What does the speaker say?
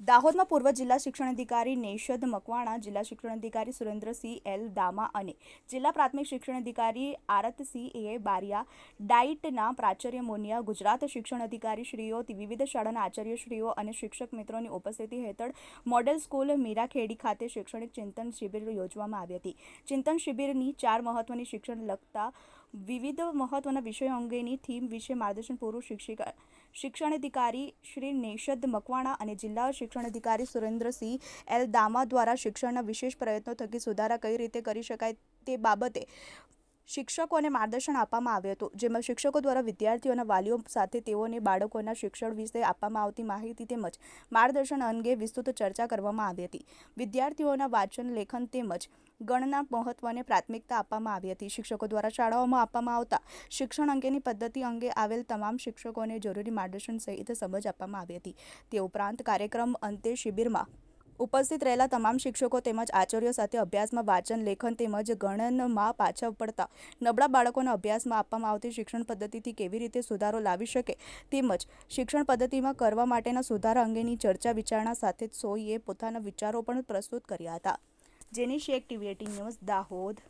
દાહોદમાં પૂર્વ જિલ્લા શિક્ષણાધિકારી નેશદ મકવાણા, જિલ્લા શિક્ષણ અધિકારી સુરેન્દ્રસિંહ એલ દામા અને જિલ્લા પ્રાથમિક શિક્ષણ અધિકારી આરતસિંહ એ બારિયા, ડાઇટના પ્રાચાર્ય મોનિયા, ગુજરાત શિક્ષણ અધિકારી શ્રીઓ વિવિધ શાળાના આચાર્યશ્રીઓ અને શિક્ષક મિત્રોની ઉપસ્થિતિ હેઠળ મોડેલ સ્કૂલ મીરાખેડી ખાતે શૈક્ષણિક ચિંતન શિબિર યોજવામાં આવી હતી. ચિંતન શિબિરની ચાર મહત્વની શિક્ષણ લગતા વિવિધ મહત્વના વિષયો અંગેની થીમ વિશે માર્ગદર્શન પૂરું શિક્ષિકા શિક્ષણાધિકારી શ્રી નેશદ મકવાણા અને જિલ્લા શિક્ષણાધિકારી સુરેન્દ્રસિંહ એલ દામા દ્વારા શિક્ષણના વિશેષ પ્રયત્નો થકી સુધારા કઈ રીતે કરી શકાય તે બાબતે શિક્ષકોને માર્ગદર્શન આપવામાં આવ્યું હતું, જેમાં શિક્ષકો દ્વારા વિદ્યાર્થીઓના વાલીઓ સાથે તેઓને બાળકોના શિક્ષણ વિશે આપવામાં આવતી માહિતી તેમજ માર્ગદર્શન અંગે વિસ્તૃત ચર્ચા કરવામાં આવી હતી. વિદ્યાર્થીઓના વાંચન, લેખન તેમજ ગણના મહત્વને પ્રાથમિકતા આપવામાં આવી હતી. શિક્ષકો દ્વારા શાળાઓમાં આપવામાં આવતા શિક્ષણ અંગેની પદ્ધતિ અંગે આવેલ તમામ શિક્ષકોને જરૂરી માર્ગદર્શન સહિત સમજ આપવામાં આવી હતી. તે ઉપરાંત કાર્યક્રમ અંતે શિબિરમાં ઉપસ્થિત રહેલા તમામ શિક્ષકો તેમજ આચાર્યો સાથે અભ્યાસમાં વાંચન, લેખન તેમજ ગણનમાં પાછા પડતા. નબળા બાળકોના અભ્યાસમાં આપવામાં આવતી શિક્ષણ પદ્ધતિથી કેવી રીતે સુધારો લાવી શકે તેમજ શિક્ષણ પદ્ધતિમાં કરવા માટેના સુધારા અંગેની ચર્ચા વિચારણા સાથે સોઈએ પોતાના વિચારો પણ પ્રસ્તુત કર્યા હતા. Jeni Sheikh, TV eighteen news, Dahod.